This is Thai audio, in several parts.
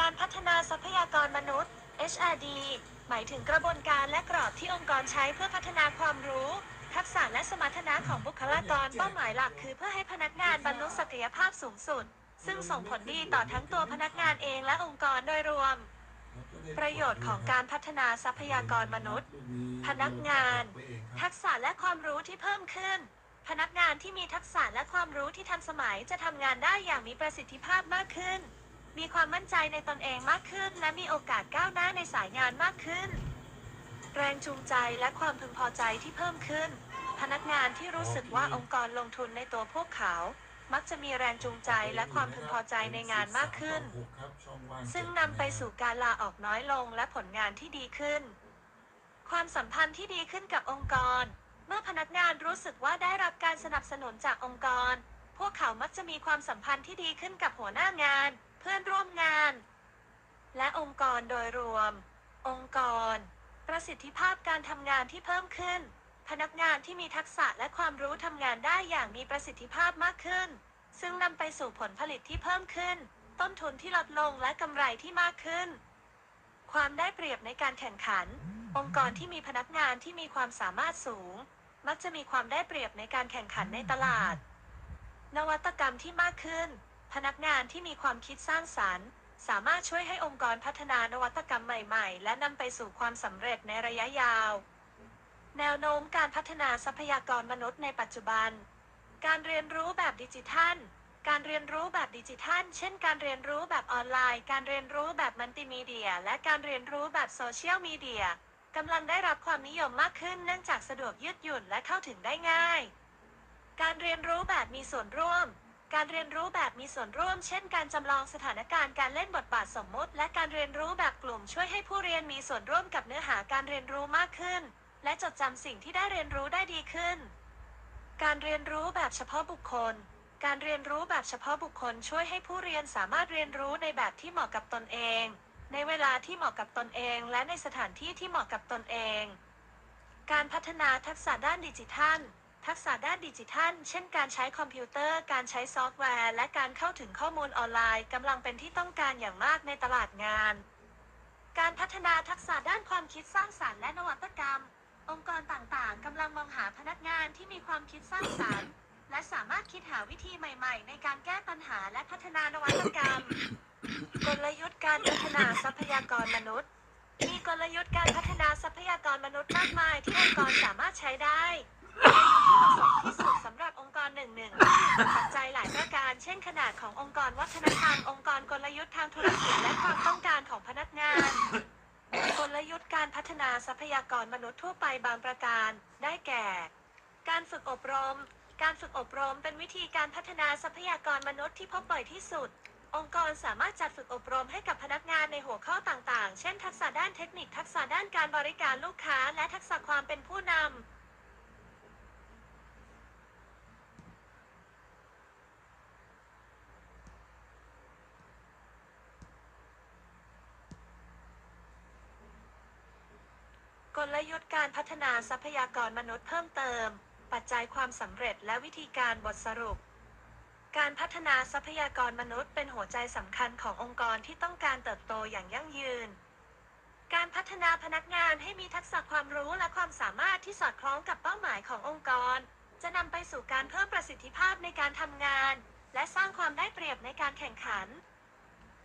การพัฒนาทรัพยากรมนุษย์ HRD หมายถึงกระบวนการและกรอบที่องค์กรใช้เพื่อพัฒนาความรู้ ทักษะและสมรรถนะของบุคลากรเป้าหมายหลักคือเพื่อให้พนักงานบรรลุศักยภาพสูงสุด ซึ่งส่งผลดีต่อทั้งตัวพนักงานเองและองค์กรโดยรวม ประโยชน์ของการพัฒนาทรัพยากรมนุษย์ พนักงาน ทักษะและความรู้ที่เพิ่มขึ้น พนักงานที่มีทักษะและความรู้ที่ทันสมัยจะทำงานได้อย่างมีประสิทธิภาพมากขึ้น มีความมั่นใจในตนเองมากขึ้น และมีโอกาสก้าวหน้าในสายงานมากขึ้น แรงจูงใจและความพึงพอใจที่เพิ่มขึ้น พนักงานที่รู้สึกว่าองค์กรลงทุนในตัวพวกเขา มักจะมีแรงจูงใจและความพึงพอใจในงานมากขึ้น ซึ่งนำไปสู่การลาออกน้อยลงและผลงานที่ดีขึ้น ความสัมพันธ์ที่ดีขึ้นกับองค์กร เมื่อพนักงานรู้สึกว่าได้รับการสนับสนุนจากองค์กร พวกเขามักจะมีความสัมพันธ์ที่ดีขึ้นกับหัวหน้างานเพื่อนร่วมงาน และองค์กรโดยรวม องค์กร ประสิทธิภาพการทำงานที่เพิ่มขึ้น พนักงานที่มีทักษะและความรู้ทำงานได้อย่างมีประสิทธิภาพมากขึ้น ซึ่งนำไปสู่ผลผลิตที่เพิ่มขึ้น ต้นทุนที่ลดลงและกำไรที่มากขึ้น ความได้เปรียบในการแข่งขัน องค์กรที่มีพนักงานที่มีความสามารถสูง มักจะมีความได้เปรียบในการแข่งขันในตลาด นวัตกรรมที่มากขึ้น พนักงานที่มีความคิดสร้างสรรค์ สามารถช่วยให้องค์กรพัฒนานวัตกรรมใหม่ ๆ และนำไปสู่ความสำเร็จในระยะยาว แนวโน้มการพัฒนาทรัพยากรมนุษย์ในปัจจุบัน การเรียนรู้แบบดิจิทัล การเรียนรู้แบบดิจิทัล เช่น การเรียนรู้แบบออนไลน์ การเรียนรู้แบบมัลติมีเดีย และการเรียนรู้แบบโซเชียลมีเดียกำลังได้รับความนิยมมากขึ้นเนื่องจากสะดวกยืดหยุ่นและเข้าถึงได้ง่าย การเรียนรู้แบบมีส่วนร่วม การเรียนรู้แบบมีส่วนร่วม เช่น การจำลองสถานการณ์การเล่นบทบาทสมมติ และการเรียนรู้แบบกลุ่มช่วยให้ผู้เรียนมีส่วนร่วมกับเนื้อหาการเรียนรู้มากขึ้น และจดจำสิ่งที่ได้เรียนรู้ได้ดีขึ้น การเรียนรู้แบบเฉพาะบุคคล การเรียนรู้แบบเฉพาะบุคคล ช่วยให้ผู้เรียนสามารถเรียนรู้ในแบบที่เหมาะกับตนเอง ในเวลาที่เหมาะกับตนเอง และในสถานที่ที่เหมาะกับตนเอง การพัฒนาทักษะด้านดิจิทัล ทักษะด้านดิจิทัล เช่นการใช้คอมพิวเตอร์ การใช้ซอฟต์แวร์ และการเข้าถึงข้อมูลออนไลน์กำลังเป็นที่ต้องการอย่างมากในตลาดงาน การพัฒนาทักษะด้านความคิดสร้างสรรค์และนวัตกรรม องค์กรต่างๆกำลังมองหาพนักงานที่มีความคิดสร้างสรรค์ และสามารถคิดหาวิธีใหม่ ๆ ในการแก้ปัญหาและพัฒนานวัตกรรม กลยุทธ์การพัฒนาทรัพยากรมนุษย์ มีกลยุทธ์การพัฒนาทรัพยากรมนุษย์มากมายที่องค์กรสามารถใช้ได้ ที่สุดสำหรับองค์กรหนึ่งหนึ่งปัจจัยหลายประการ เช่นขนาดขององค์กรวัฒนธรรมองค์กรกลยุทธ์ทางธุรกิจและความต้องการของพนักงาน กลยุทธ์การพัฒนาทรัพยากรมนุษย์ทั่วไปบางประการ ได้แก่ การฝึกอบรม การฝึกอบรมเป็นวิธีการพัฒนาทรัพยากรมนุษย์ที่พบบ่อยที่สุดองค์กรสามารถจัดฝึกอบรมให้กับพนักงานในหัวข้อต่างๆ เช่น ทักษะด้านเทคนิค ทักษะด้านการบริการลูกค้า และทักษะความเป็นผู้นำ กลยุทธ์ การพัฒนาทรัพยากรมนุษย์เพิ่มเติม ปัจจัยความสำเร็จและวิธีการบทสรุป การพัฒนาทรัพยากรมนุษย์เป็นหัวใจสำคัญขององค์กรที่ต้องการเติบโตอย่างยั่งยืน การพัฒนาพนักงานให้มีทักษะความรู้และความสามารถที่สอดคล้องกับเป้าหมายขององค์กร จะนำไปสู่การเพิ่มประสิทธิภาพในการทำงาน และสร้างความได้เปรียบในการแข่งขัน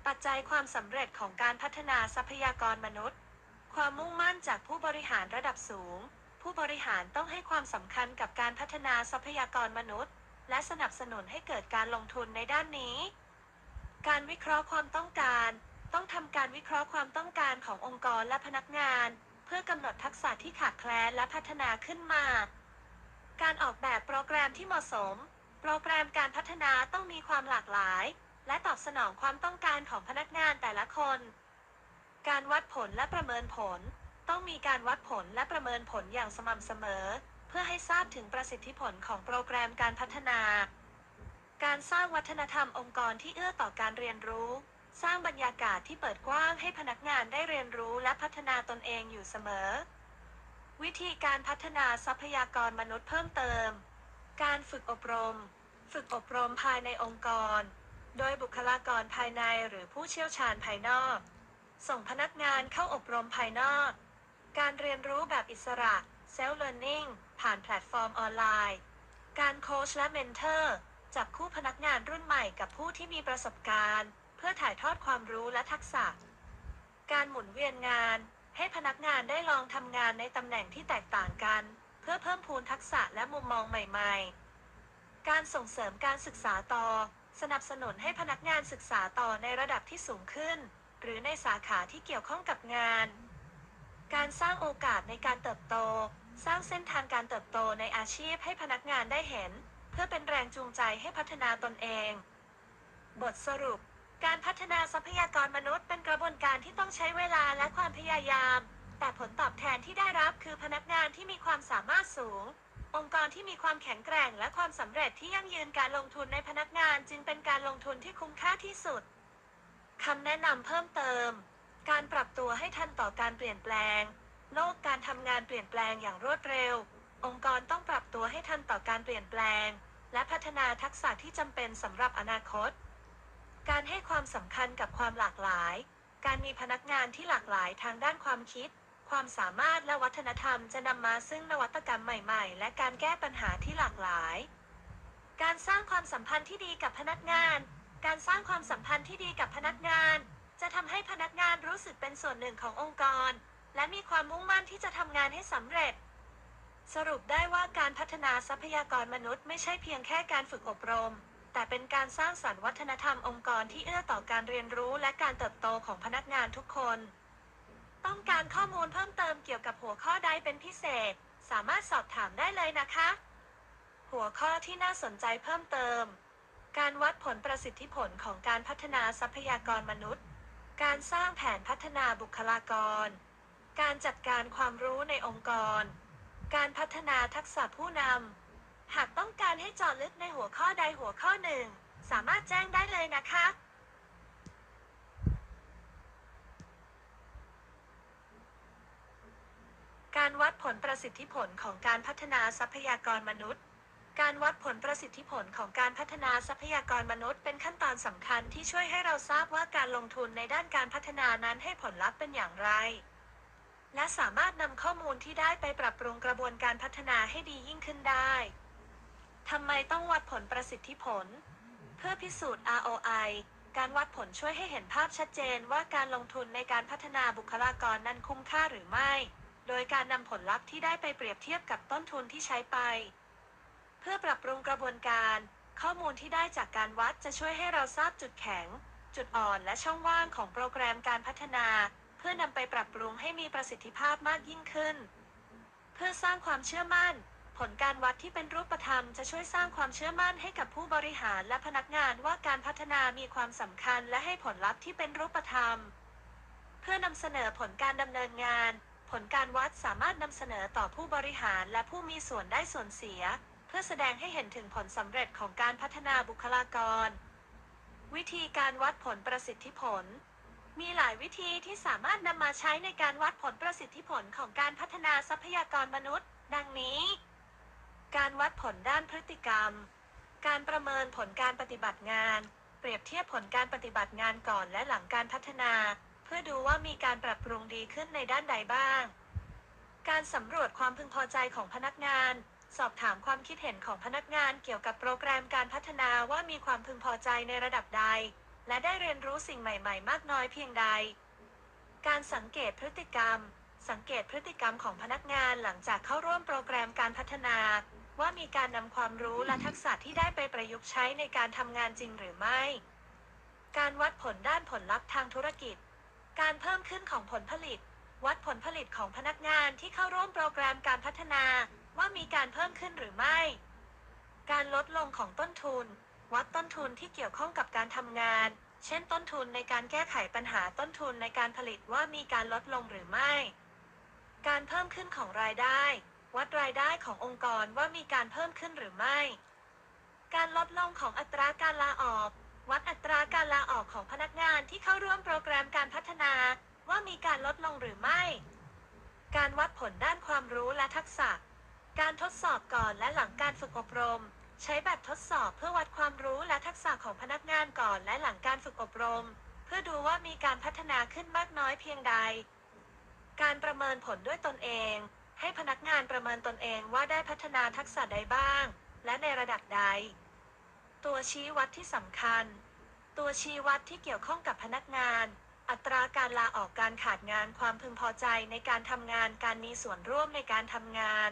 ปัจจัยความสำเร็จของการพัฒนาทรัพยากรมนุษย์ ความมุ่งมั่นจากผู้บริหารระดับสูง ผู้บริหารต้องให้ความสำคัญกับการพัฒนาทรัพยากรมนุษย์ และสนับสนุนให้เกิดการลงทุนในด้านนี้ การวิเคราะห์ความต้องการ ต้องทำการวิเคราะห์ความต้องการขององค์กรและพนักงาน เพื่อกำหนดทักษะที่ขาดแคลนและพัฒนาขึ้นมา การออกแบบโปรแกรมที่เหมาะสม โปรแกรมการพัฒนาต้องมีความหลากหลาย และตอบสนองความต้องการของพนักงานแต่ละคน การวัดผลและประเมินผล ต้องมีการวัดผลและประเมินผลอย่างสม่ำเสมอ เพื่อให้ทราบถึงประสิทธิผลของโปรแกรมการพัฒนา การสร้างวัฒนธรรมองค์กรที่เอื้อต่อการเรียนรู้ สร้างบรรยากาศที่เปิดกว้างให้พนักงานได้เรียนรู้และพัฒนาตนเองอยู่เสมอ วิธีการพัฒนาทรัพยากรมนุษย์เพิ่มเติม การฝึกอบรม ฝึกอบรมภายในองค์กร โดยบุคลลากรภายในหรือผู้เชี่ยวชาญภายนอก ส่งพนักงานเข้าอบรมภายนอก การเรียนรู้แบบอิสระ Self Learning ผ่านแพลตฟอร์มออนไลน์ การโค้ชและเมนเทอร์ จับคู่พนักงานรุ่นใหม่กับผู้ที่มีประสบการณ์ เพื่อถ่ายทอดความรู้และทักษะ การหมุนเวียนงาน ให้พนักงานได้ลองทำงานในตำแหน่งที่แตกต่างกัน เพื่อเพิ่มพูนทักษะและมุมมองใหม่ ๆ การส่งเสริมการศึกษาต่อ สนับสนุนให้พนักงานศึกษาต่อในระดับที่สูงขึ้น หรือในสาขาที่เกี่ยวข้องกับงาน การสร้างโอกาสในการเติบโต สร้างเส้นทางการเติบโตในอาชีพให้พนักงานได้เห็น เพื่อเป็นแรงจูงใจให้พัฒนาตนเอง บทสรุป การพัฒนาทรัพยากรมนุษย์เป็นกระบวนการที่ต้องใช้เวลาและความพยายาม แต่ผลตอบแทนที่ได้รับคือพนักงานที่มีความสามารถสูงองค์กรที่มีความแข็งแกร่งและความสำเร็จที่ยั่งยืนการลงทุนในพนักงานจึงเป็นการลงทุนที่คุ้มค่าที่สุด คำแนะนำเพิ่มเติม การปรับตัวให้ทันต่อการเปลี่ยนแปลง โลกการทำงานเปลี่ยนแปลงอย่างรวดเร็ว องค์กรต้องปรับตัวให้ทันต่อการเปลี่ยนแปลง และพัฒนาทักษะที่จำเป็นสำหรับอนาคต การให้ความสำคัญกับความหลากหลาย การมีพนักงานที่หลากหลายทางด้านความคิด ความสามารถและวัฒนธรรมจะนำมาซึ่งนวัตกรรมใหม่ๆ และการแก้ปัญหาที่หลากหลาย การสร้างความสัมพันธ์ที่ดีกับพนักงาน การสร้างความสัมพันธ์ที่ดีกับพนักงาน จะทำให้พนักงานรู้สึกเป็นส่วนหนึ่งขององค์กร และมีความมุ่งมั่นที่จะทำงานให้สำเร็จ สรุปได้ว่าการพัฒนาทรัพยากรมนุษย์ไม่ใช่เพียงแค่การฝึกอบรม แต่เป็นการสร้างสรรค์วัฒนธรรมองค์กรที่เอื้อต่อการเรียนรู้และการเติบโตของพนักงานทุกคน ต้องการข้อมูลเพิ่มเติมเกี่ยวกับหัวข้อใดเป็นพิเศษ สามารถสอบถามได้เลยนะคะ หัวข้อที่น่าสนใจเพิ่มเติม การวัดผลประสิทธิผลของการพัฒนาทรัพยากรมนุษย์ การสร้างแผนพัฒนาบุคลากร การจัดการความรู้ในองค์กร การพัฒนาทักษะผู้นำ หากต้องการให้เจาะลึกในหัวข้อใดหัวข้อหนึ่ง สามารถแจ้งได้เลยนะคะการวัดผลประสิทธิผลของการพัฒนาทรัพยากรมนุษย์ การวัดผลประสิทธิผลของการพัฒนาทรัพยากรมนุษย์เป็นขั้นตอนสำคัญที่ช่วยให้เราทราบว่าการลงทุนในด้านการพัฒนานั้นให้ผลลัพธ์เป็นอย่างไร และสามารถนำข้อมูลที่ได้ไปปรับปรุงกระบวนการพัฒนาให้ดียิ่งขึ้นได้ทำไมต้องวัดผลประสิทธิผล เพื่อพิสูจน์ ROI การวัดผลช่วยให้เห็นภาพชัดเจนว่าการลงทุนในการพัฒนาบุคลากรนั้นคุ้มค่าหรือไม่ โดยการนำผลลัพธ์ที่ได้ไปเปรียบเทียบกับต้นทุนที่ใช้ไป เพื่อปรับปรุงกระบวนการ ข้อมูลที่ได้จากการวัดจะช่วยให้เราทราบจุดแข็ง จุดอ่อนและช่องว่างของโปรแกรมการพัฒนา เพื่อนำไปปรับปรุงให้มีประสิทธิภาพมากยิ่งขึ้น เพื่อสร้างความเชื่อมั่น ผลการวัดที่เป็นรูปธรรมจะช่วยสร้างความเชื่อมั่นให้กับผู้บริหารและพนักงานว่าการพัฒนามีความสำคัญและให้ผลลัพธ์ที่เป็นรูปธรรม เพื่อนำเสนอผลการดำเนินงาน ผลการวัดสามารถนำเสนอต่อผู้บริหารและผู้มีส่วนได้ส่วนเสีย พื่อแสดงให้เห็นถึงผลสำเร็จของการพัฒนาบุคลากร วิธีการวัดผลประสิทธิผล มีหลายวิธีที่สามารถนำมาใช้ในการวัดผลประสิทธิผลของการพัฒนาทรัพยากรมนุษย์ ดังนี้ การวัดผลด้านพฤติกรรม การประเมินผลการปฏิบัติงาน เปรียบเทียบผลการปฏิบัติงานก่อนและหลังการพัฒนา เพื่อดูว่ามีการปรับปรุงดีขึ้นในด้านใดบ้าง การสำรวจความพึงพอใจของพนักงาน สอบถามความคิดเห็นของพนักงานเกี่ยวกับโปรแกรมการพัฒนาว่ามีความพึงพอใจในระดับใด และได้เรียนรู้สิ่งใหม่ ๆ มากน้อยเพียงใด การสังเกตพฤติกรรม สังเกตพฤติกรรมของพนักงานหลังจากเข้าร่วมโปรแกรมการพัฒนา ว่ามีการนำความรู้และทักษะที่ได้ไปประยุกต์ใช้ในการทำงานจริงหรือไม่ การวัดผลด้านผลลัพธ์ทางธุรกิจ การเพิ่มขึ้นของผลผลิต วัดผลผลิตของพนักงานที่เข้าร่วมโปรแกรมการพัฒนา ว่ามีการเพิ่มขึ้นหรือไม่ การลดลงของต้นทุน วัดต้นทุนที่เกี่ยวข้องกับการทำงาน เช่น ต้นทุนในการแก้ไขปัญหาต้นทุนในการผลิตว่ามีการลดลงหรือไม่ การเพิ่มขึ้นของรายได้ วัดรายได้ขององค์กรว่ามีการเพิ่มขึ้นหรือไม่ การลดลงของอัตราการลาออก วัดอัตราการลาออกของพนักงานที่เข้าร่วมโปรแกรมการพัฒนาว่ามีการลดลงหรือไม่ การวัดผลด้านความรู้และทักษะ การทดสอบก่อนและหลังการฝึกอบรม ใช้แบบทดสอบเพื่อวัดความรู้และทักษะของพนักงานก่อนและหลังการฝึกอบรม เพื่อดูว่ามีการพัฒนาขึ้นมากน้อยเพียงใด การประเมินผลด้วยตนเอง ให้พนักงานประเมินตนเองว่าได้พัฒนาทักษะใดบ้าง และในระดับใด ตัวชี้วัดที่สำคัญ ตัวชี้วัดที่เกี่ยวข้องกับพนักงาน อัตราการลาออกการขาดงานความพึงพอใจในการทำงานการมีส่วนร่วมในการทำงาน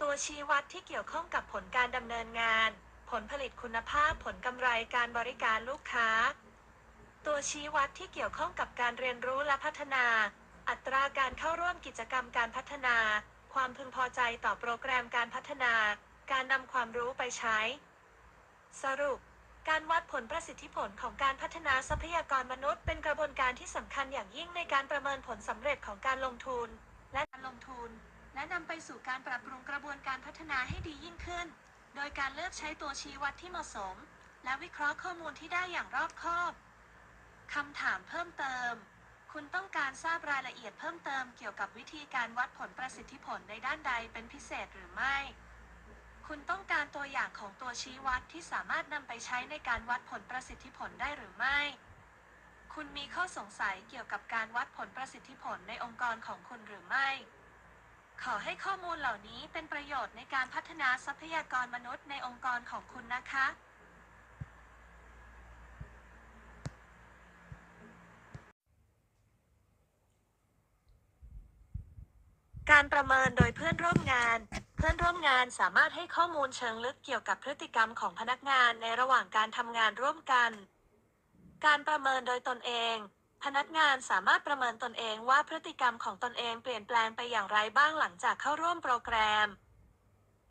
ตัวชี้วัดที่เกี่ยวข้องกับผลการดำเนินงาน ผลผลิตคุณภาพผลกำไรการบริการลูกค้า ตัวชี้วัดที่เกี่ยวข้องกับการเรียนรู้และพัฒนา อัตราการเข้าร่วมกิจกรรมการพัฒนา ความพึงพอใจต่อโปรแกรมการพัฒนา การนำความรู้ไปใช้ สรุปการวัดผลประสิทธิผลของการพัฒนาทรัพยากรมนุษย์ เป็นกระบวนการที่สำคัญอย่างยิ่งในการประเมินผลสำเร็จของการลงทุน และการลงทุน และนำไปสู่การปรับปรุงกระบวนการพัฒนาให้ดียิ่งขึ้น โดยการเลือกใช้ตัวชี้วัดที่เหมาะสม และวิเคราะห์ข้อมูลที่ได้อย่างรอบคอบคำถามเพิ่มเติม คุณต้องการทราบรายละเอียดเพิ่มเติมเกี่ยวกับวิธีการวัดผลประสิทธิผลในด้านใดเป็นพิเศษหรือไม่ คุณต้องการตัวอย่างของตัวชี้วัดที่สามารถนำไปใช้ในการวัดผลประสิทธิผลได้หรือไม่คุณมีข้อสงสัยเกี่ยวกับการวัดผลประสิทธิผลในองค์กรของคุณหรือไม่ ขอให้ข้อมูลเหล่านี้เป็นประโยชน์ในการพัฒนาทรัพยากรมนุษย์ในองค์กรของคุณนะคะ การประเมินโดยเพื่อนร่วมงาน เพื่อนร่วมงานสามารถให้ข้อมูลเชิงลึกเกี่ยวกับพฤติกรรมของพนักงานในระหว่างการทำงานร่วมกัน การประเมินโดยตนเอง พนักงานสามารถประเมินตนเองว่าพฤติกรรมของตนเองเปลี่ยนแปลงไปอย่างไรบ้างหลังจากเข้าร่วมโปรแกรม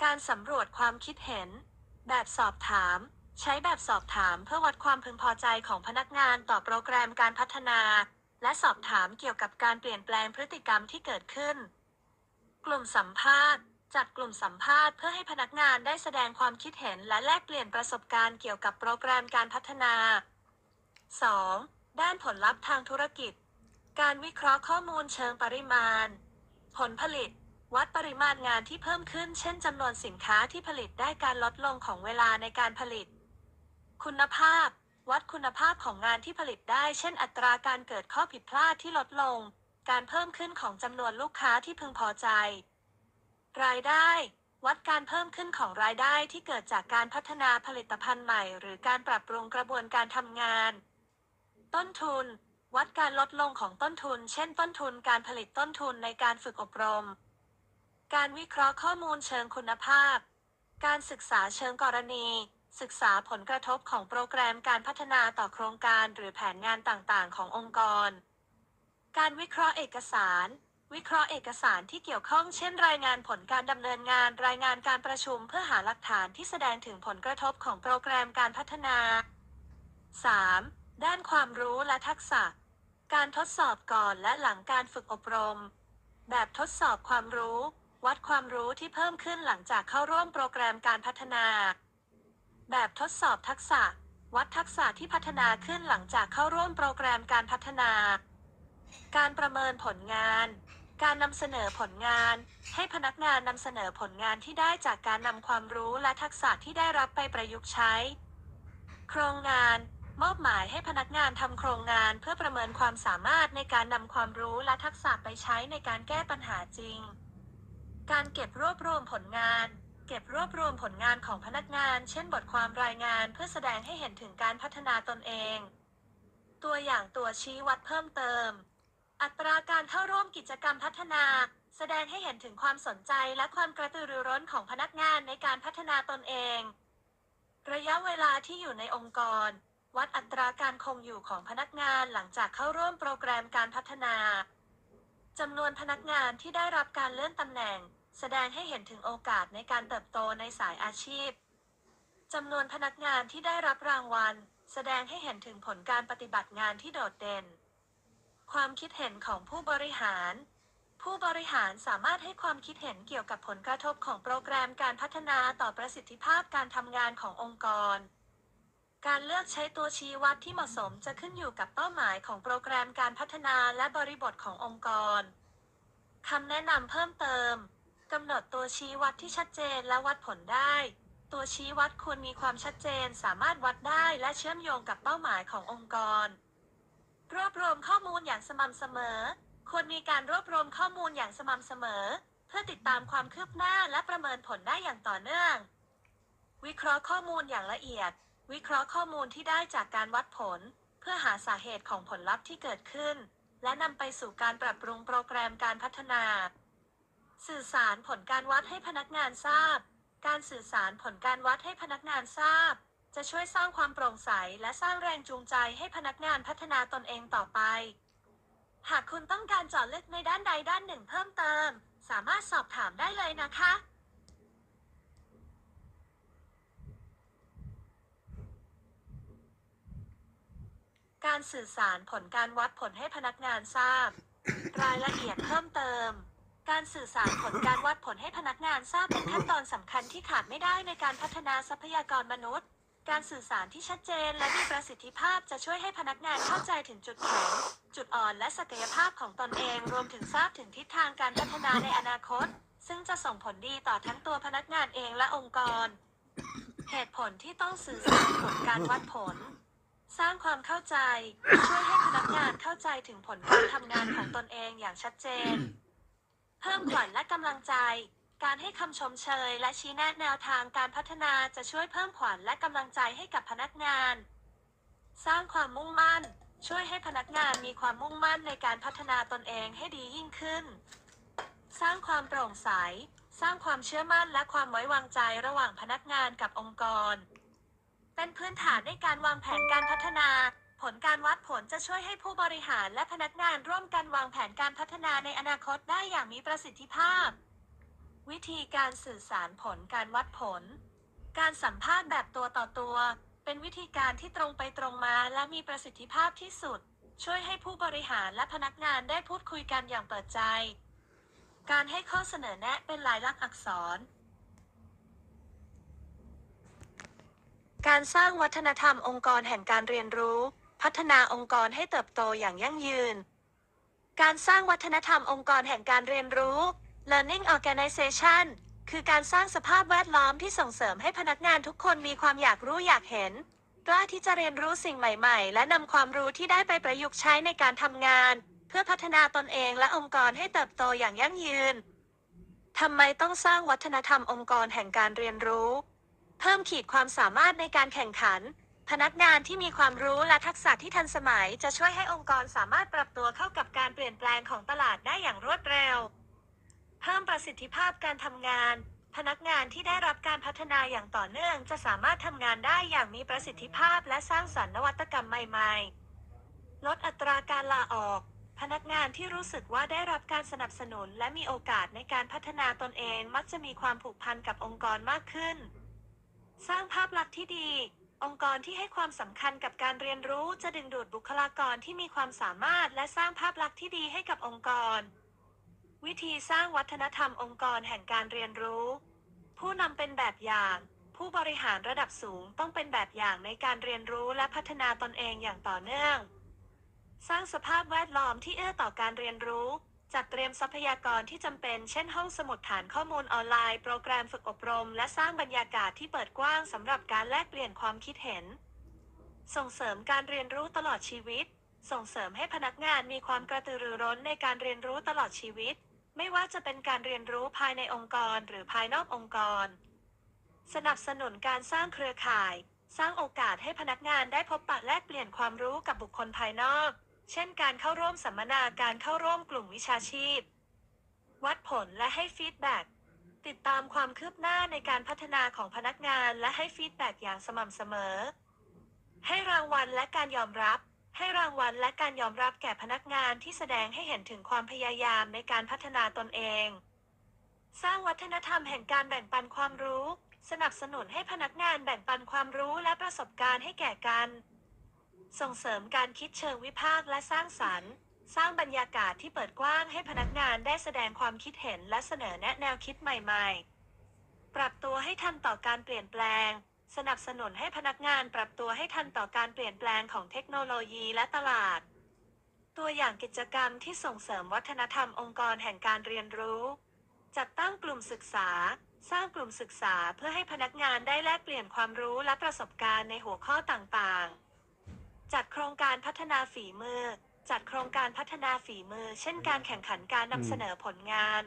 การสำรวจความคิดเห็น แบบสอบถาม ใช้แบบสอบถามเพื่อวัดความพึงพอใจของพนักงานต่อโปรแกรมการพัฒนา และสอบถามเกี่ยวกับการเปลี่ยนแปลงพฤติกรรมที่เกิดขึ้น กลุ่มสัมภาษณ์ จัดกลุ่มสัมภาษณ์เพื่อให้พนักงานได้แสดงความคิดเห็นและแลกเปลี่ยนประสบการณ์เกี่ยวกับโปรแกรมการพัฒนา 2. ด้านผลลัพธ์ทางธุรกิจ การวิเคราะห์ข้อมูลเชิงปริมาณ ผลผลิต วัดปริมาณงานที่เพิ่มขึ้น เช่นจำนวนสินค้าที่ผลิตได้การลดลงของเวลาในการผลิต คุณภาพ วัดคุณภาพของงานที่ผลิตได้ เช่น อัตราการเกิดข้อผิดพลาดที่ลดลง การเพิ่มขึ้นของจำนวนลูกค้าที่พึงพอใจ รายได้วัดการเพิ่มขึ้นของรายได้ที่เกิดจากการพัฒนาผลิตภัณฑ์ใหม่ หรือการปรับปรุงกระบวนการทำงาน ต้นทุน วัดการลดลงของต้นทุน เช่น ต้นทุนการผลิตต้นทุนในการฝึกอบรม การวิเคราะห์ข้อมูลเชิงคุณภาพ การศึกษาเชิงกรณี ศึกษาผลกระทบของโปรแกรมการพัฒนาต่อโครงการหรือแผนงานต่างๆ ขององค์กร การวิเคราะห์เอกสาร วิเคราะห์เอกสารที่เกี่ยวข้องเช่น รายงานผลการดำเนินงาน รายงานการประชุมเพื่อหาหลักฐานที่แสดงถึงผลกระทบของโปรแกรมการพัฒนา 3. ด้านความรู้และทักษะ การทดสอบก่อนและหลังการฝึกอบรม แบบทดสอบความรู้ วัดความรู้ที่เพิ่มขึ้นหลังจากเข้าร่วมโปรแกรมการพัฒนา แบบทดสอบทักษะ วัดทักษะที่พัฒนาขึ้นหลังจากเข้าร่วมโปรแกรมการพัฒนา การประเมินผลงาน การนำเสนอผลงาน ให้พนักงานนำเสนอผลงานที่ได้จากการนำความรู้และทักษะที่ได้รับไปประยุกต์ใช้ โครงงาน มอบหมายให้พนักงานทำโครงงานเพื่อประเมินความสามารถในการนำความรู้และทักษะไปใช้ในการแก้ปัญหาจริง การเก็บรวบรวมผลงาน เก็บรวบรวมผลงานของพนักงาน เช่นบทความรายงานเพื่อแสดงให้เห็นถึงการพัฒนาตนเอง ตัวอย่างตัวชี้วัดเพิ่มเติม อัตราการเข้าร่วมกิจกรรมพัฒนา แสดงให้เห็นถึงความสนใจและความกระตือรือร้นของพนักงานในการพัฒนาตนเอง ระยะเวลาที่อยู่ในองค์กร วัดอัตราการคงอยู่ของพนักงานหลังจากเข้าร่วมโปรแกรมการพัฒนาจำนวนพนักงานที่ได้รับการเลื่อนตำแหน่ง แสดงให้เห็นถึงโอกาสในการเติบโตในสายอาชีพจำนวนพนักงานที่ได้รับรางวัล แสดงให้เห็นถึงผลการปฏิบัติงานที่โดดเด่น ความคิดเห็นของผู้บริหาร ผู้บริหารสามารถให้ความคิดเห็นเกี่ยวกับผลกระทบของโปรแกรมการพัฒนาต่อประสิทธิภาพการทำงานขององค์กร การเลือกใช้ตัวชี้วัดที่เหมาะสมจะขึ้นอยู่กับเป้าหมายของโปรแกรมการพัฒนาและบริบทขององค์กรคำแนะนำเพิ่มเติมกำหนดตัวชี้วัดที่ชัดเจนและวัดผลได้ ตัวชี้วัดควรมีความชัดเจนสามารถวัดได้และเชื่อมโยงกับเป้าหมายขององค์กร รวบรวมข้อมูลอย่างสม่ำเสมอ ควรมีการรวบรวมข้อมูลอย่างสม่ำเสมอ เพื่อติดตามความคืบหน้าและประเมินผลได้อย่างต่อเนื่อง วิเคราะห์ข้อมูลอย่างละเอียด วิเคราะห์ข้อมูลที่ได้จากการวัดผล เพื่อหาสาเหตุของผลลัพธ์ที่เกิดขึ้น และนำไปสู่การปรับปรุงโปรแกรมการพัฒนา สื่อสารผลการวัดให้พนักงานทราบ การสื่อสารผลการวัดให้พนักงานทราบ จะช่วยสร้างความโปร่งใส และสร้างแรงจูงใจให้พนักงานพัฒนาตนเองต่อไป หากคุณต้องการเจาะลึกในด้านใดด้านหนึ่งเพิ่มเติม สามารถสอบถามได้เลยนะคะ การสื่อสารผลการวัดผลให้พนักงานทราบ รายละเอียดเพิ่มเติม การสื่อสารผลการวัดผลให้พนักงานทราบเป็นขั้นตอนสำคัญที่ขาดไม่ได้ในการพัฒนาทรัพยากรมนุษย์ การสื่อสารที่ชัดเจนและมีประสิทธิภาพจะช่วยให้พนักงานเข้าใจถึงจุดแข็ง จุดอ่อนและศักยภาพของตนเอง รวมถึงทราบถึงทิศทางการพัฒนาในอนาคต ซึ่งจะส่งผลดีต่อทั้งตัวพนักงานเองและองค์กร เหตุผลที่ต้องสื่อสารผลการวัดผล สร้างความเข้าใจ ช่วยให้พนักงานเข้าใจถึงผลการทำงานของตนเองอย่างชัดเจน เพิ่มขวัญและกำลังใจ การให้คำชมเชย และชี้แนะแนวทางการพัฒนาจะช่วยเพิ่มขวัญและกำลังใจให้กับพนักงาน สร้างความมุ่งมั่น ช่วยให้พนักงานมีความมุ่งมั่นในการพัฒนาตนเองให้ดียิ่งขึ้น สร้างความโปร่งใส สร้างความเชื่อมั่นและความไว้วางใจระหว่างพนักงานกับองค์กร เป็นพื้นฐานในการวางแผนการพัฒนา ผลการวัดผลจะช่วยให้ผู้บริหารและพนักงานร่วมกันวางแผนการพัฒนาในอนาคตได้อย่างมีประสิทธิภาพ วิธีการสื่อสารผลการวัดผล การสัมภาษณ์แบบตัวต่อตัว เป็นวิธีการที่ตรงไปตรงมาและมีประสิทธิภาพที่สุด ช่วยให้ผู้บริหารและพนักงานได้พูดคุยกันอย่างเปิดใจ การให้ข้อเสนอแนะเป็นลายลักษณ์อักษร การสร้างวัฒนธรรมองค์กรแห่งการเรียนรู้ พัฒนาองค์กรให้เติบโตอย่างยั่งยืน การสร้างวัฒนธรรมองค์กรแห่งการเรียนรู้ Learning Organization คือการสร้างสภาพแวดล้อมที่ส่งเสริมให้พนักงานทุกคนมีความอยากรู้อยากเห็น กล้าที่จะเรียนรู้สิ่งใหม่ๆ และนำความรู้ที่ได้ไปประยุกต์ใช้ในการทำงาน เพื่อพัฒนาตนเองและองค์กรให้เติบโตอย่างยั่งยืนทำไมต้องสร้างวัฒนธรรมองค์กรแห่งการเรียนรู้ เพิ่มขีดความสามารถในการแข่งขัน พนักงานที่มีความรู้และทักษะที่ทันสมัยจะช่วยให้องค์กรสามารถปรับตัวเข้ากับการเปลี่ยนแปลงของตลาดได้อย่างรวดเร็ว เพิ่มประสิทธิภาพการทำงาน พนักงานที่ได้รับการพัฒนาอย่างต่อเนื่อง จะสามารถทำงานได้อย่างมีประสิทธิภาพและสร้างสรรค์นวัตกรรมใหม่ ๆ ลดอัตราการลาออกพนักงานที่รู้สึกว่าได้รับการสนับสนุนและมีโอกาสในการพัฒนาตนเองมักจะมีความผูกพันกับองค์กรมากขึ้น สร้างภาพลักษณ์ที่ดี องค์กรที่ให้ความสำคัญกับการเรียนรู้จะดึงดูดบุคลากรที่มีความสามารถ และสร้างภาพลักษณ์ที่ดีให้กับองค์กร วิธีสร้างวัฒนธรรมองค์กรแห่งการเรียนรู้ ผู้นำเป็นแบบอย่าง ผู้บริหารระดับสูงต้องเป็นแบบอย่างในการเรียนรู้และพัฒนาตนเองอย่างต่อเนื่อง สร้างสภาพแวดล้อมที่เอื้อต่อการเรียนรู้ จัดเตรียมทรัพยากรที่จำเป็น เช่นห้องสมุดฐานข้อมูลออนไลน์ โปรแกรมฝึกอบรม และสร้างบรรยากาศที่เปิดกว้างสำหรับการแลกเปลี่ยนความคิดเห็น ส่งเสริมการเรียนรู้ตลอดชีวิต ส่งเสริมให้พนักงานมีความกระตือรือร้นในการเรียนรู้ตลอดชีวิต ไม่ว่าจะเป็นการเรียนรู้ภายในองค์กร หรือภายนอกองค์กร สนับสนุนการสร้างเครือข่าย สร้างโอกาสให้พนักงานได้พบปะแลกเปลี่ยนความรู้กับบุคคลภายนอก เช่นการเข้าร่วมสัมมนาการเข้าร่วมกลุ่มวิชาชีพ วัดผลและให้ฟีดแบ็กติดตามความคืบหน้าในการพัฒนาของพนักงานและให้ฟีดแบ็กอย่างสม่ำเสมอ ให้รางวัลและการยอมรับ ให้รางวัลและการยอมรับแก่พนักงานที่แสดงให้เห็นถึงความพยายามในการพัฒนาตนเอง สร้างวัฒนธรรมแห่งการแบ่งปันความรู้ สนับสนุนให้พนักงานแบ่งปันความรู้และประสบการณ์ให้แก่กัน ส่งเสริมการคิดเชิงวิพากษ์และสร้างสรรค์ สร้างบรรยากาศที่เปิดกว้างให้พนักงานได้แสดงความคิดเห็นและเสนอแนะแนวคิดใหม่ๆ ปรับตัวให้ทันต่อการเปลี่ยนแปลง สนับสนุนให้พนักงานปรับตัวให้ทันต่อการเปลี่ยนแปลงของเทคโนโลยีและตลาด ตัวอย่างกิจกรรมที่ส่งเสริมวัฒนธรรมองค์กรแห่งการเรียนรู้จัดตั้งกลุ่มศึกษา สร้างกลุ่มศึกษาเพื่อให้พนักงานได้แลกเปลี่ยนความรู้และประสบการณ์ในหัวข้อต่างๆ จัดโครงการพัฒนาฝีมือ จัดโครงการพัฒนาฝีมือ เช่นการแข่งขันการนำเสนอผลงาน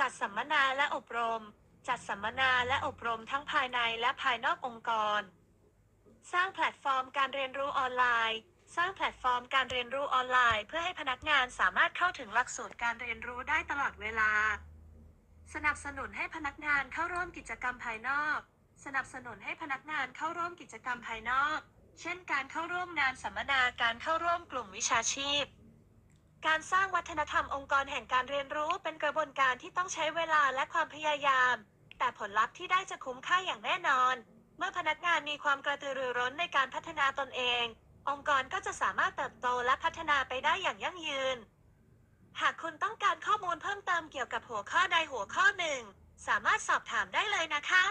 จัดสัมมนาและอบรม จัดสัมมนาและอบรมทั้งภายในและภายนอกองค์กร สร้างแพลตฟอร์มการเรียนรู้ออนไลน์ สร้างแพลตฟอร์มการเรียนรู้ออนไลน์ เพื่อให้พนักงานสามารถเข้าถึงหลักสูตรการเรียนรู้ได้ตลอดเวลา สนับสนุนให้พนักงานเข้าร่วมกิจกรรมภายนอก สนับสนุนให้พนักงานเข้าร่วมกิจกรรมภายนอก เช่นการเข้าร่วมงานสัมมนาการเข้าร่วมกลุ่มวิชาชีพ การสร้างวัฒนธรรมองค์กรแห่งการเรียนรู้เป็นกระบวนการที่ต้องใช้เวลาและความพยายาม แต่ผลลัพธ์ที่ได้จะคุ้มค่าอย่างแน่นอน เมื่อพนักงานมีความกระตือรือร้นในการพัฒนาตนเอง องค์กรก็จะสามารถเติบโตและพัฒนาไปได้อย่างยั่งยืน หากคุณต้องการข้อมูลเพิ่มเติมเกี่ยวกับหัวข้อใดหัวข้อหนึ่ง สามารถสอบถามได้เลยนะคะ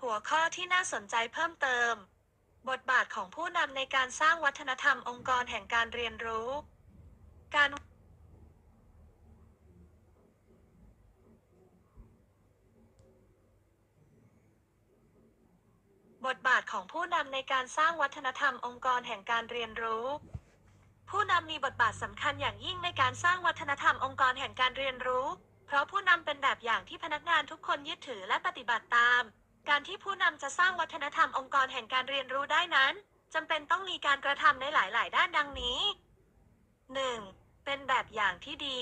หัวข้อที่น่าสนใจเพิ่มเติม บทบาทของผู้นำในการสร้างวัฒนธรรมองค์กรแห่งการเรียนรู้ การบทบาทของผู้นำในการสร้างวัฒนธรรมองค์กรแห่งการเรียนรู้ ผู้นำมีบทบาทสำคัญอย่างยิ่งในการสร้างวัฒนธรรมองค์กรแห่งการเรียนรู้ เพราะผู้นำเป็นแบบอย่างที่พนักงานทุกคนยึดถือและปฏิบัติตาม การที่ผู้นำจะสร้างวัฒนธรรมองค์กรแห่งการเรียนรู้ได้นั้นจำเป็นต้องมีการกระทำในหลาย ๆ ด้านดังนี้ 1. เป็นแบบอย่างที่ดี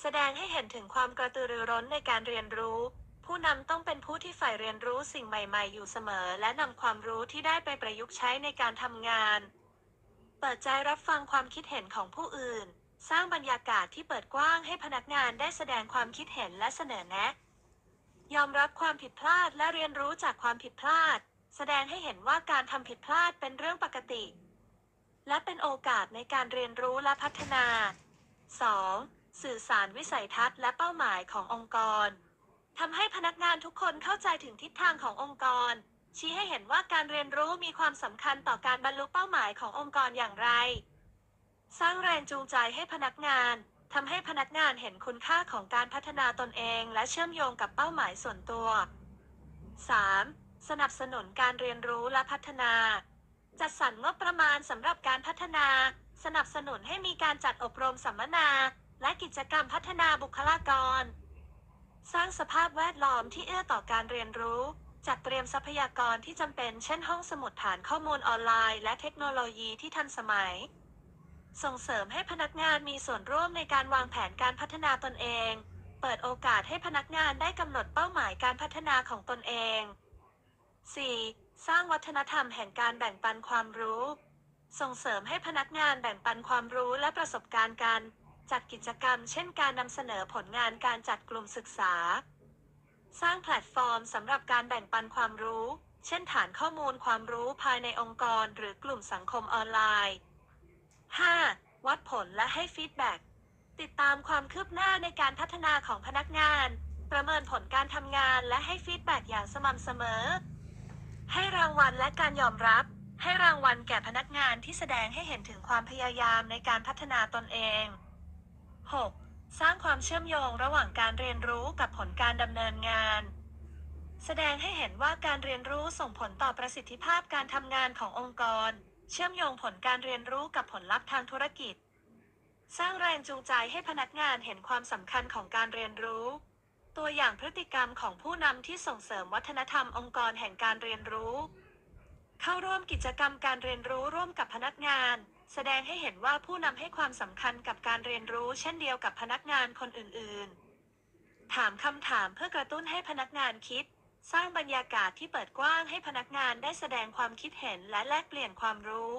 แสดงให้เห็นถึงความกระตือรือร้นในการเรียนรู้ ผู้นำต้องเป็นผู้ที่ใฝ่เรียนรู้สิ่งใหม่ ๆ อยู่เสมอ และนำความรู้ที่ได้ไปประยุกต์ใช้ในการทำงาน เปิดใจรับฟังความคิดเห็นของผู้อื่น สร้างบรรยากาศที่เปิดกว้างให้พนักงานได้แสดงความคิดเห็นและเสนอแนะ ยอมรับความผิดพลาดและเรียนรู้จากความผิดพลาด แสดงให้เห็นว่าการทำผิดพลาดเป็นเรื่องปกติ และเป็นโอกาสในการเรียนรู้และพัฒนา 2. สื่อสารวิสัยทัศน์และเป้าหมายขององค์กรทำให้พนักงานทุกคนเข้าใจถึงทิศทางขององค์กร ชี้ให้เห็นว่าการเรียนรู้มีความสำคัญต่อการบรรลุเป้าหมายขององค์กรอย่างไร สร้างแรงจูงใจให้พนักงาน ทำให้พนักงานเห็นคุณค่าของการพัฒนาตนเองและเชื่อมโยงกับเป้าหมายส่วนตัว 3. สนับสนุนการเรียนรู้และพัฒนา จัดสรรงบประมาณสำหรับการพัฒนา สนับสนุนให้มีการจัดอบรมสัมมนา และกิจกรรมพัฒนาบุคลากร สร้างสภาพแวดล้อมที่เอื้อต่อการเรียนรู้ จัดเตรียมทรัพยากรที่จำเป็น เช่นห้องสมุดฐานข้อมูลออนไลน์ และเทคโนโลยีที่ทันสมัย ส่งเสริมให้พนักงานมีส่วนร่วมในการวางแผนการพัฒนาตนเอง เปิดโอกาสให้พนักงานได้กำหนดเป้าหมายการพัฒนาของตนเอง 4. สร้างวัฒนธรรมแห่งการแบ่งปันความรู้ ส่งเสริมให้พนักงานแบ่งปันความรู้และประสบการณ์กันจัดกิจกรรม เช่นการนำเสนอผลงานการจัดกลุ่มศึกษา สร้างแพลตฟอร์มสำหรับการแบ่งปันความรู้ เช่นฐานข้อมูลความรู้ภายในองค์กร หรือกลุ่มสังคมออนไลน์ 5. วัดผลและให้ฟีดแบ็กติดตามความคืบหน้าในการพัฒนาของพนักงาน ประเมินผลการทำงานและให้ฟีดแบ็กอย่างสม่ำเสมอ ให้รางวัลและการยอมรับ ให้รางวัลแก่พนักงานที่แสดงให้เห็นถึงความพยายามในการพัฒนาตนเอง 6. สร้างความเชื่อมโยงระหว่างการเรียนรู้กับผลการดำเนินงาน แสดงให้เห็นว่าการเรียนรู้ส่งผลต่อประสิทธิภาพการทำงานขององค์กร เชื่อมโยงผลการเรียนรู้กับผลลัพธ์ทางธุรกิจ สร้างแรงจูงใจให้พนักงานเห็นความสำคัญของการเรียนรู้ ตัวอย่างพฤติกรรมของผู้นำที่ส่งเสริมวัฒนธรรมองค์กรแห่งการเรียนรู้ เข้าร่วมกิจกรรมการเรียนรู้ร่วมกับพนักงาน แสดงให้เห็นว่าผู้นำให้ความสำคัญกับการเรียนรู้ เช่นเดียวกับพนักงานคนอื่น ๆ ถามคำถามเพื่อกระตุ้นให้พนักงานคิด สร้างบรรยากาศที่เปิดกว้างให้พนักงานได้แสดงความคิดเห็นและแลกเปลี่ยนความรู้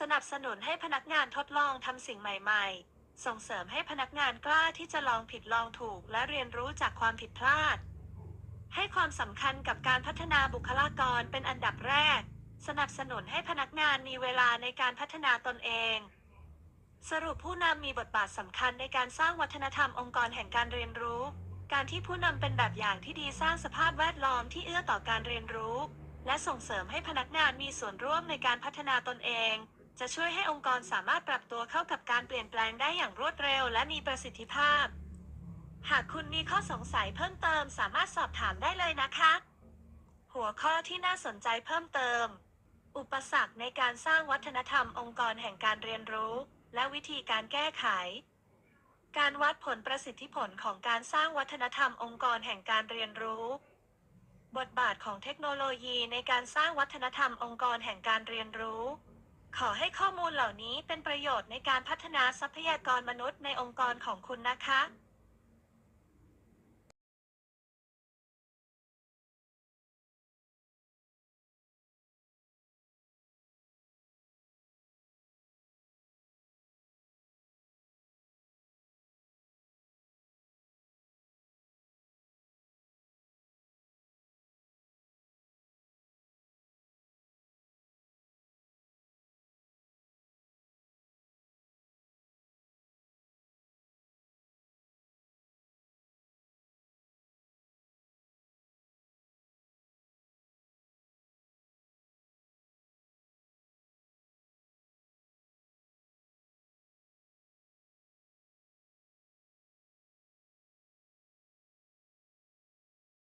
สนับสนุนให้พนักงานทดลองทำสิ่งใหม่ ๆ ส่งเสริมให้พนักงานกล้าที่จะลองผิดลองถูก และเรียนรู้จากความผิดพลาด ให้ความสำคัญกับการพัฒนาบุคลากรเป็นอันดับแรก สนับสนุนให้พนักงานมีเวลาในการพัฒนาตนเองสรุปผู้นำมีบทบาทสำคัญในการสร้างวัฒนธรรมองค์กรแห่งการเรียนรู้ การที่ผู้นำเป็นแบบอย่างที่ดีสร้างสภาพแวดล้อมที่เอื้อต่อการเรียนรู้ และส่งเสริมให้พนักงานมีส่วนร่วมในการพัฒนาตนเอง จะช่วยให้องค์กรสามารถปรับตัวเข้ากับการเปลี่ยนแปลงได้อย่างรวดเร็วและมีประสิทธิภาพ หากคุณมีข้อสงสัยเพิ่มเติมสามารถสอบถามได้เลยนะคะ หัวข้อที่น่าสนใจเพิ่มเติม อุปสรรคในการสร้างวัฒนธรรมองค์กรแห่งการเรียนรู้ และวิธีการแก้ไข การวัดผลประสิทธิผลของการสร้างวัฒนธรรมองค์กรแห่งการเรียนรู้ บทบาทของเทคโนโลยีในการสร้างวัฒนธรรมองค์กรแห่งการเรียนรู้ ขอให้ข้อมูลเหล่านี้เป็นประโยชน์ในการพัฒนาทรัพยากรมนุษย์ในองค์กรของคุณนะคะ